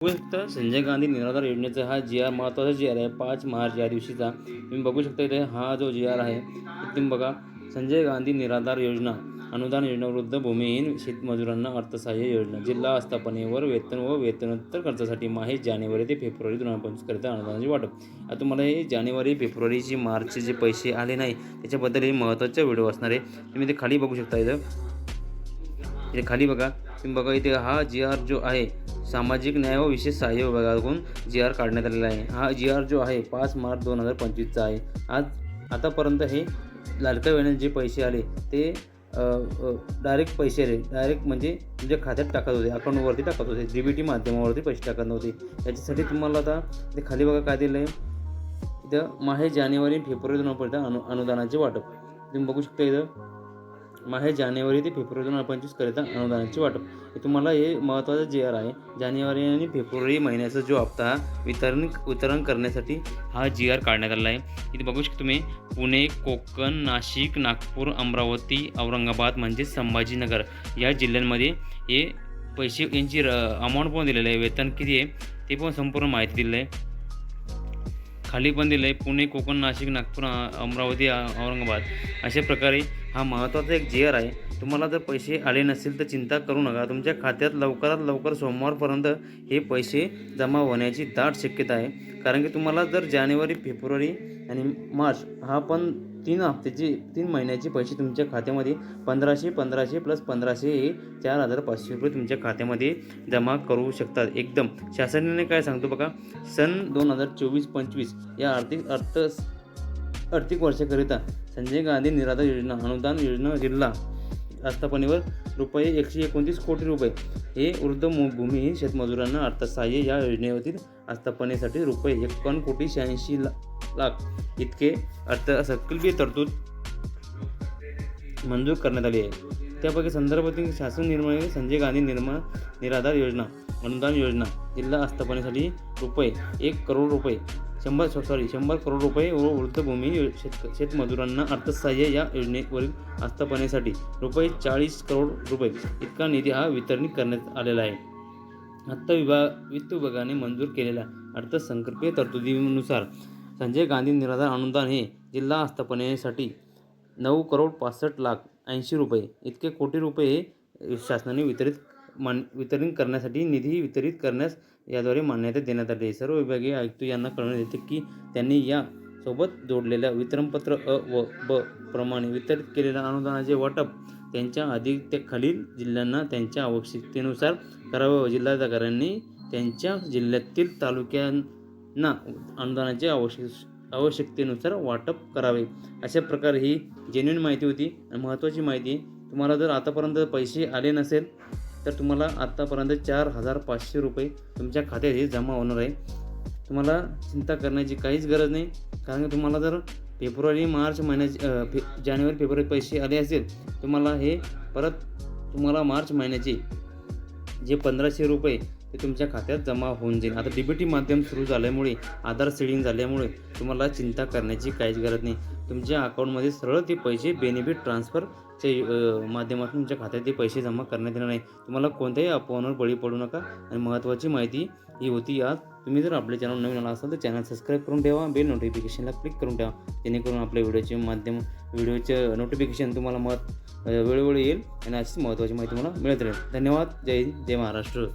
बघू शकता संजय गांधी निराधार योजनेचा हा जी आर महत्त्वाचा जी आर आहे. पाच मार्च या दिवशीचा. तुम्ही बघू शकता इथे हा जो जी आर आहे तुम्ही बघा संजय गांधी निराधार योजना अनुदान योजना वृद्ध भूमिहीन शेतमजुरांना अर्थसहाय्य योजना जिल्हा आस्थापनेवर वेतन व वेतनोत्तर खर्चासाठी माहे जानेवारी ते फेब्रुवारी दोन हजार पंचवीस करता अनुदानाचे वाटप. आता तुम्हाला हे जानेवारी फेब्रुवारीची मार्चचे जे पैसे आले नाही त्याच्याबद्दल हे महत्त्वाचा व्हिडिओ असणार आहे. तुम्ही ते खाली बघू शकता इथं. इथे खाली बघा. तुम्ही बघा इथे हा जी आर जो आहे सामाजिक न्याय व विशेष सहाय्य विभागाकडून जी आर काढण्यात आलेला आहे. हा जी आर जो आहे पाच मार्च दोन हजार पंचवीसचा आहे. आज आतापर्यंत हे लाडक्या वेळेने जे पैसे आले ते डायरेक्ट पैसे आले. डायरेक्ट म्हणजे तुमच्या खात्यात टाकत होते. अकाउंटवरती टाकत होते. डी बी टी माध्यमावरती पैसे टाकत नव्हते याच्यासाठी तुम्हाला आता ते खाली बघा काय दिलं आहे इथं माहे जानेवारी फेब्रुवारी दोन अनु अनुदानाचे वाटप. तुम्ही बघू शकता इथं. मग हे जानेवारी ते फेब्रुवारी दोन हजार पंचवीस करिता अनुदानाचे वाटप. हे तुम्हाला हे महत्त्वाचं जे आर आहे जानेवारी आणि फेब्रुवारी महिन्याचा जो हप्ता वितरण वितरण करण्यासाठी हा जी आर काढण्यात आला आहे. इथे बघू शकता तुम्ही पुणे कोकण नाशिक नागपूर अमरावती औरंगाबाद म्हणजे संभाजीनगर या जिल्ह्यांमध्ये हे पैसे यांची र अमाऊंट पण दिलेलं आहे. वेतन किती आहे ते पण संपूर्ण माहिती दिलेलं आहे. खाली पण दिलं आहे पुणे कोकण नाशिक नागपूर अमरावती औरंगाबाद. अशा प्रकारे हा महत्त्वाचा एक जे आहे. तुम्हाला जर पैसे आले नसेल तर चिंता करू नका. तुमच्या खात्यात लवकरात लवकर सोमवारपर्यंत हे पैसे जमा होण्याची दाट शक्यता आहे. कारण की तुम्हाला जर जानेवारी फेब्रुवारी आणि मार्च हा पण तीन हप्त्याचे तीन महिन्याचे पैसे तुमच्या खात्यामध्ये पंधराशे पंधराशे प्लस पंधराशे हे चार हजार पाचशे रुपये तुमच्या खात्यामध्ये जमा करू शकतात. एकदम. शासनाने काय सांगतो बघा सन दोन हजार चोवीस पंचवीस या आर्थिक अर्थ आर्थिक वर्षाकरिता संजय गांधी निराधार योजना अनुदान योजना जिल्हा आस्थापनेवर रुपये एकशे एकोणतीस कोटी रुपये. हे वृद्ध मु- भूमिहीन शेतमजुरांना अर्थसहाय्य या योजनेवरील आस्थापनेसाठी रुपये एकावन्न कोटी शहाऐंशी लाख इतके अर्थसंकल्पीय तरतूद मंजूर करण्यात आली आहे. त्यापैकी संदर्भातील शासन निर्माण संजय गांधी निर्माण निराधार योजना अनुदान योजना जिल्हा आस्थापनेसाठी रुपये एक करोड रुपये शंभर सॉरी शंभर करोड रुपये व वृद्धभूमी शेत शेतमजुरांना अर्थसहाय्य या योजनेवरील आस्थापनेसाठी रुपये चाळीस करोड रुपये इतका निधी हा वितरणी करण्यात आलेला आहे. आत्ता विभाग वित्त विभागाने मंजूर केलेल्या अर्थसंकल्पीय तरतुदीनुसार संजय गांधी निराधार अनुदान हे जिल्हा आस्थापनेसाठी नऊ करोड पासष्ट लाख ऐंशी रुपये इतके कोटी रुपये हे शासनाने वितरित मान वितरण करण्यासाठी निधी वितरित करण्यास याद्वारे मान्यता देण्यात आली सर्व विभागीय आयुक्त यांना कळवण्यात येते की त्यांनी या सोबत जोडलेल्या वितरणपत्र अ व ब प्रमाणे वितरित केलेल्या अनुदानाचे वाटप त्यांच्या आधी त्या खालील जिल्ह्यांना त्यांच्या आवश्यकतेनुसार करावे व जिल्हाधिकाऱ्यांनी त्यांच्या जिल्ह्यातील तालुक्यांना अनुदानाचे आवश्यक आवश्यकतेनुसार वाटप करावे. अशा प्रकारे ही जेन्युन माहिती होती. आणि महत्त्वाची माहिती तुम्हाला जर आतापर्यंत पैसे आले नसेल तर तुम्हाला आत्तापर्यंत चार हजार पाचशे रुपये तुमच्या खात्यात हे जमा होणार आहे. तुम्हाला चिंता करण्याची काहीच गरज नाही. कारण की तुम्हाला जर फेब्रुवारी मार्च महिन्याचे फे जानेवारी फेब्रुवारी पैसे आले असेल तुम्हाला हे परत तुम्हाला मार्च महिन्याचे जे पंधराशे रुपये ते तुमच्या खात्यात जमा होऊन जाईल. आता डीबीटी माध्यम सुरू झाल्यामुळे आधार सीडिंग झाल्यामुळे तुम्हाला चिंता करण्याची काहीच गरज नाही. तुमच्या अकाउंटमध्ये सरळ ते पैसे बेनिफिट ट्रान्सफरचे माध्यमातून तुमच्या खात्यात ते पैसे जमा करण्यात येणार नाही. तुम्हाला कोणत्याही अफवांवर बळी पडू नका आणि महत्त्वाची माहिती ही होती आज. तुम्ही जर आपल्या चॅनल नवीन आला असाल तर चॅनल सबस्क्राईब करून ठेवा बेल नोटिफिकेशनला क्लिक करून ठेवा. जेणेकरून आपल्या व्हिडिओचे माध्यम व्हिडिओचे नोटिफिकेशन तुम्हाला मत वेळोवेळी येईल आणि अशीच महत्त्वाची माहिती तुम्हाला मिळत राहील. धन्यवाद. जय हिंद. जय महाराष्ट्र.